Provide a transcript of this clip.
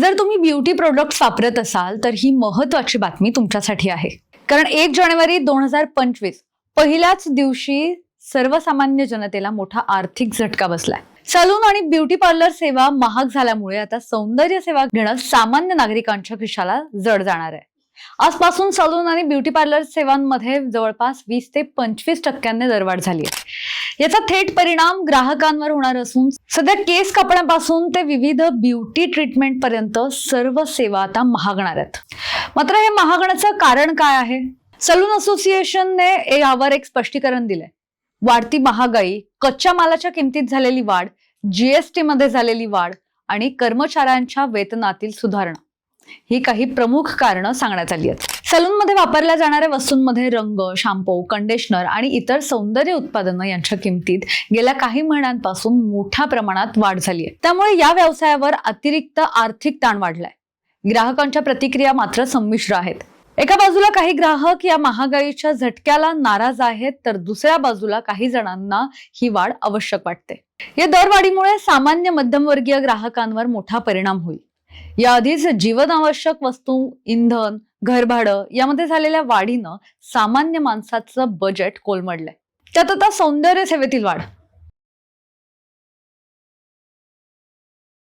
जर तुम्ही beauty products वापरत असाल तर ही महत्वाची बातमी तुमच्यासाठी आहे. कारण एक जानेवारी दोन हजार पंचवीस पहिल्याच दिवशी सर्वसामान्य जनतेला मोठा आर्थिक झटका बसलाय. सलून आणि ब्युटी पार्लर सेवा महाग झाल्यामुळे आता सौंदर्य सेवा घेणं सामान्य नागरिकांच्या खिशाला जड जाणार आहे. आजपासून सलून आणि ब्युटी पार्लर सेवांमध्ये जवळपास वीस ते पंचवीस टक्क्यांनी दरवाढ झाली आहे. याचा थेट परिणाम ग्राहकांवर होणार असून सध्या केस कापण्यापासून ते विविध ब्युटी ट्रीटमेंट पर्यंत सर्व सेवा आता महागणार आहेत. मात्र हे महागण्याचं कारण काय आहे? सलून असोसिएशनने यावर एक स्पष्टीकरण दिलंय. वाढती महागाई कच्च्या मालाच्या किमतीत झालेली वाढ जीएसटी मध्ये झालेली वाढ आणि कर्मचाऱ्यांच्या वेतनातील सुधारणा. ही काही प्रमुख कारणं सांगण्यात आली आहेत. सलून मध्ये वापरल्या जाणाऱ्या वस्तूंमध्ये रंग शॅम्पू कंडिशनर आणि इतर सौंदर्य उत्पादनं यांच्या किमतीत गेल्या काही महिन्यांपासून मोठ्या प्रमाणात वाढ झाली आहे. त्यामुळे या व्यवसायावर अतिरिक्त आर्थिक ताण वाढलाय. ग्राहकांच्या प्रतिक्रिया मात्र संमिश्र आहेत. एका बाजूला काही ग्राहक या महागाईच्या झटक्याला नाराज आहेत तर दुसऱ्या बाजूला काही जणांना ही वाढ आवश्यक वाटते. या दरवाढीमुळे सामान्य मध्यमवर्गीय ग्राहकांवर मोठा परिणाम होईल. याआधीच जीवनावश्यक वस्तू इंधन घरभाडं यामध्ये झालेल्या वाढीनं सामान्य माणसाचं बजेट कोलमडलंय. त्यात आता सौंदर्य सेवेतील वाढ.